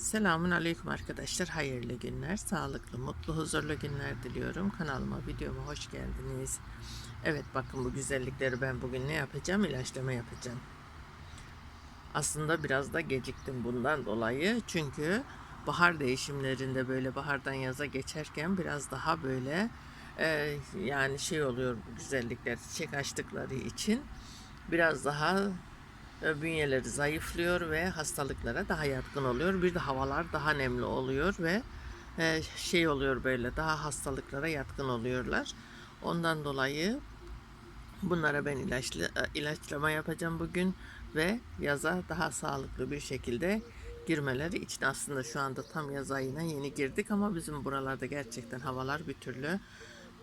Selamun Aleyküm arkadaşlar. Hayırlı günler, sağlıklı, mutlu, huzurlu günler diliyorum. Kanalıma, videoma hoş geldiniz. Evet bakın bu güzellikleri ben bugün ne yapacağım? İlaçlama yapacağım. Aslında biraz da geciktim bundan dolayı. Çünkü bahar değişimlerinde böyle bahardan yaza geçerken biraz daha böyle e, yani şey oluyor bu güzellikler çiçek açtıkları için biraz daha bünyeleri zayıflıyor ve hastalıklara daha yatkın oluyor. Bir de havalar daha nemli oluyor ve e, şey oluyor böyle daha hastalıklara yatkın oluyorlar. Ondan dolayı bunlara ben ilaçlı e, ilaçlama yapacağım bugün ve yaza daha sağlıklı bir şekilde girmeleri için aslında şu anda tam yaz ayına yeni girdik ama bizim buralarda gerçekten havalar bir türlü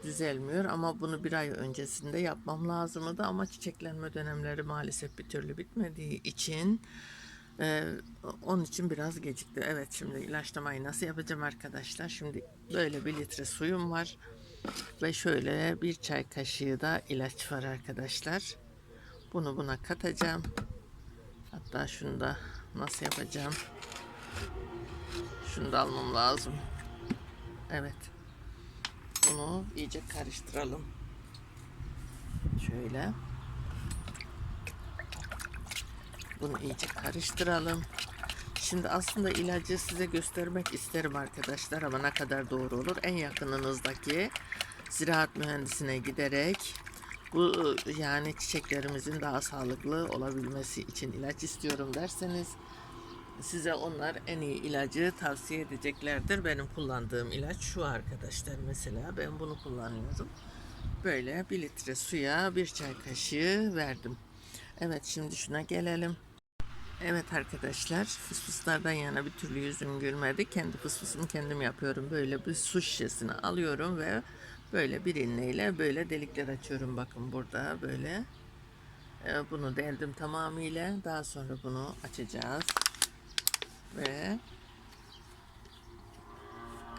düzelmiyor ama bunu bir ay öncesinde yapmam lazımdı ama çiçeklenme dönemleri maalesef bir türlü bitmediği için e, onun için biraz gecikti. Evet şimdi ilaçlamayı nasıl yapacağım arkadaşlar? Şimdi böyle bir litre suyum var ve şöyle bir çay kaşığı da ilaç var arkadaşlar. Bunu buna katacağım. Hatta şunu da nasıl yapacağım? Şunu da almam lazım. Evet. Bunu iyice karıştıralım. Şöyle. Bunu iyice karıştıralım. Şimdi aslında ilacı size göstermek isterim arkadaşlar ama ne kadar doğru olur. En yakınınızdaki ziraat mühendisine giderek bu yani çiçeklerimizin daha sağlıklı olabilmesi için ilaç istiyorum derseniz size onlar en iyi ilacı tavsiye edeceklerdir. Benim kullandığım ilaç şu arkadaşlar mesela ben bunu kullanıyorum. Böyle bir litre suya bir çay kaşığı verdim. Evet şimdi şuna gelelim. Evet arkadaşlar fısfıslardan yana bir türlü yüzüm gülmedi. Kendi fısfısımı kendim yapıyorum. Böyle bir su şişesini alıyorum ve böyle bir iğneyle böyle delikler açıyorum. Bakın burada böyle. Ee, Bunu deldim tamamıyla. Daha sonra bunu açacağız ve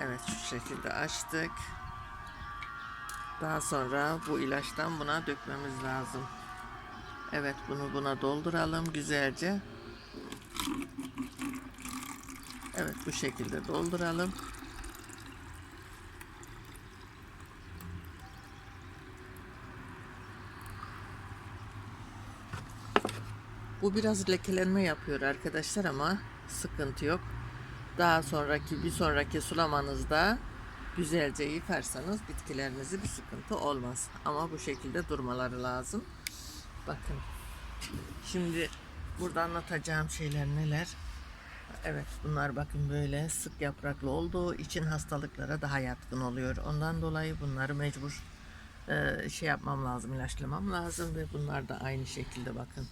evet şu şekilde açtık. Daha sonra bu ilaçtan buna dökmemiz lazım. Evet bunu buna dolduralım güzelce. Evet bu şekilde dolduralım. Bu biraz lekelenme yapıyor arkadaşlar ama sıkıntı yok. Daha sonraki bir sonraki sulamanızda güzelce yıkarsanız bitkilerinizi bir sıkıntı olmaz. Ama bu şekilde durmaları lazım. Bakın. Şimdi burada anlatacağım şeyler neler? Evet bunlar bakın böyle sık yapraklı olduğu için hastalıklara daha yatkın oluyor. Ondan dolayı bunları mecbur e, şey yapmam lazım, ilaçlamam lazım ve bunlar da aynı şekilde bakın.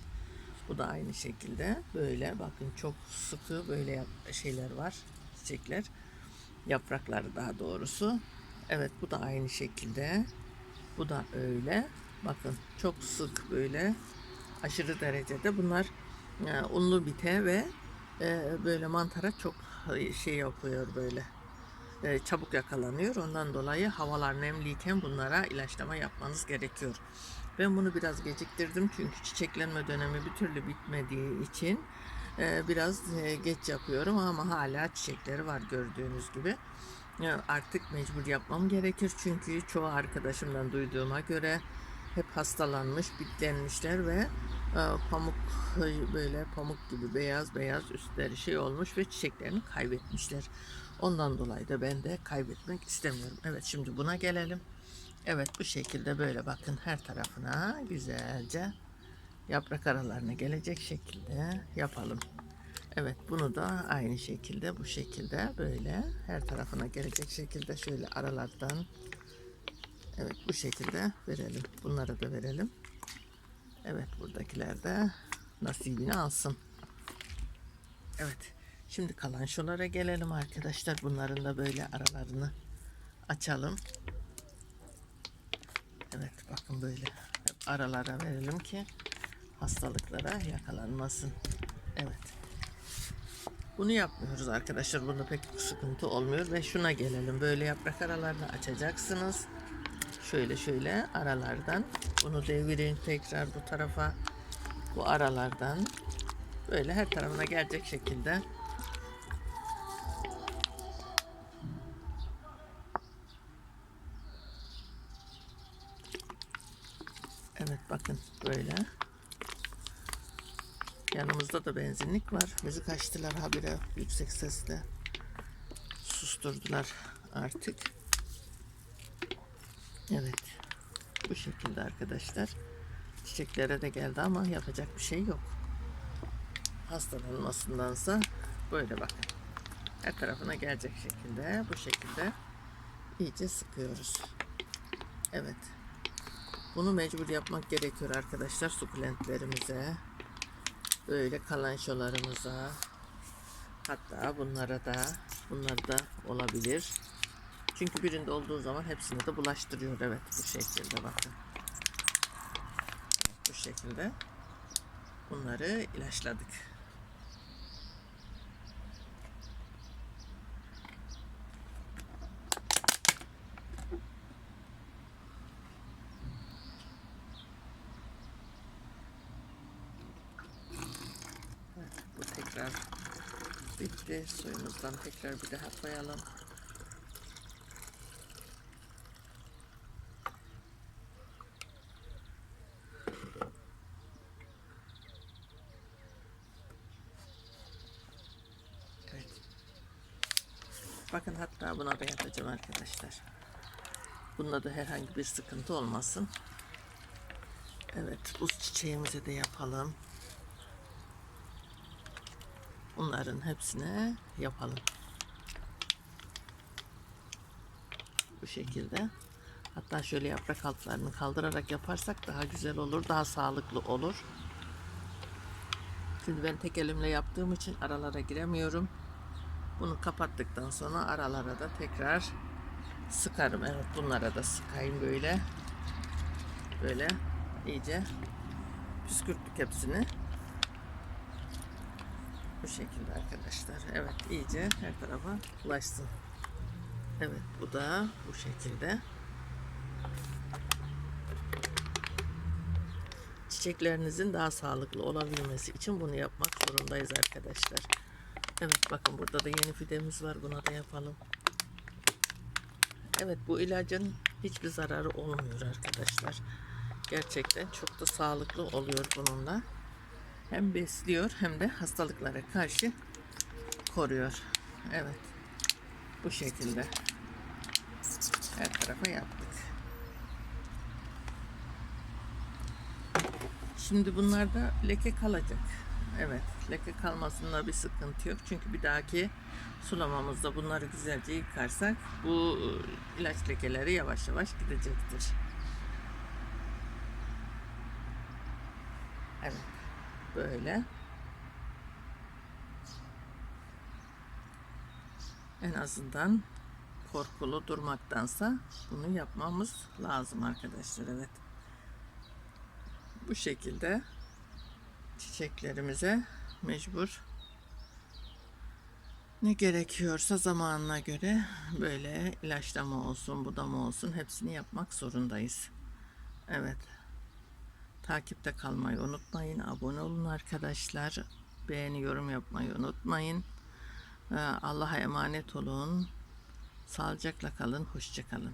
Bu da aynı şekilde böyle. Bakın çok sıkı böyle şeyler var çiçekler. Yaprakları daha doğrusu. Evet bu da aynı şekilde. Bu da öyle. Bakın çok sık böyle aşırı derecede bunlar e, unlu bite ve e, böyle mantara çok şey yapıyor böyle. E, çabuk yakalanıyor. Ondan dolayı havalar nemliyken bunlara ilaçlama yapmanız gerekiyor. Ben bunu biraz geciktirdim çünkü çiçeklenme dönemi bir türlü bitmediği için e, biraz e, geç yapıyorum ama hala çiçekleri var gördüğünüz gibi. E, Artık mecbur yapmam gerekir çünkü çoğu arkadaşımdan duyduğuma göre hep hastalanmış, bitlenmişler ve pamuk böyle pamuk gibi beyaz beyaz üstleri şey olmuş ve çiçeklerini kaybetmişler. Ondan dolayı da ben de kaybetmek istemiyorum. Evet şimdi buna gelelim. Evet bu şekilde böyle bakın her tarafına güzelce yaprak aralarına gelecek şekilde yapalım. Evet bunu da aynı şekilde bu şekilde böyle her tarafına gelecek şekilde şöyle aralardan evet bu şekilde verelim. Bunlara da verelim. Evet buradakiler de nasibini alsın. Evet. Şimdi kalan şulara gelelim arkadaşlar. Bunların da böyle aralarını açalım. Evet bakın böyle hep aralara verelim ki hastalıklara yakalanmasın. Evet. Bunu yapmıyoruz arkadaşlar. Bunda pek sıkıntı olmuyor ve şuna gelelim. Böyle yaprak aralarını açacaksınız. Şöyle şöyle aralardan bunu devirin tekrar bu tarafa. Bu aralardan böyle her tarafına gelecek şekilde Evet bakın böyle. Yanımızda da benzinlik var. Müzik açtılar habire yüksek sesle. Susturdular artık. Evet. Bu şekilde arkadaşlar. Çiçeklere de geldi ama yapacak bir şey yok. Hastalanmasındansa böyle bakın. Her tarafına gelecek şekilde bu şekilde iyice sıkıyoruz. Evet. Bunu mecbur yapmak gerekiyor arkadaşlar sukulentlerimize. Böyle kalançolarımıza. Hatta bunlara da bunlar da olabilir. Çünkü birinde olduğu zaman hepsini de bulaştırıyor. Evet bu şekilde bakın. Bu şekilde bunları ilaçladık. Evet, bu tekrar bitti. Suyumuzdan tekrar bir daha koyalım. Evet. Bakın hatta buna da yapacağım arkadaşlar. Bunda da herhangi bir sıkıntı olmasın. Evet, buz çiçeğimize de yapalım. Bunların hepsine yapalım. Bu şekilde. Hatta şöyle yaprak altlarını kaldırarak yaparsak daha güzel olur, daha sağlıklı olur. Şimdi ben tek elimle yaptığım için aralara giremiyorum. Bunu kapattıktan sonra aralara da tekrar sıkarım. Evet bunlara da sıkayım böyle. Böyle iyice püskürttük hepsini. Bu şekilde arkadaşlar. Evet iyice her tarafa ulaşsın. Evet bu da bu şekilde. Çiçeklerinizin daha sağlıklı olabilmesi için bunu yapmak zorundayız arkadaşlar. Evet bakın burada da yeni fidemiz var. Buna da yapalım. Evet bu ilacın hiçbir zararı olmuyor arkadaşlar. Gerçekten çok da sağlıklı oluyor bununla. Hem besliyor hem de hastalıklara karşı koruyor. Evet. Bu şekilde. Her tarafa yaptık. Şimdi bunlarda leke kalacak. Evet, leke kalmasında bir sıkıntı yok. Çünkü bir dahaki sulamamızda bunları güzelce yıkarsak bu e, ilaç lekeleri yavaş yavaş gidecektir. Evet, böyle. En azından korkulu durmaktansa bunu yapmamız lazım arkadaşlar. Evet. Bu şekilde çiçeklerimize mecbur ne gerekiyorsa zamanına göre böyle ilaçlama olsun, budama olsun hepsini yapmak zorundayız. Evet. Takipte kalmayı unutmayın. Abone olun arkadaşlar. Beğeni, yorum yapmayı unutmayın. Ee, Allah'a emanet olun. Sağlıcakla kalın. Hoşça kalın.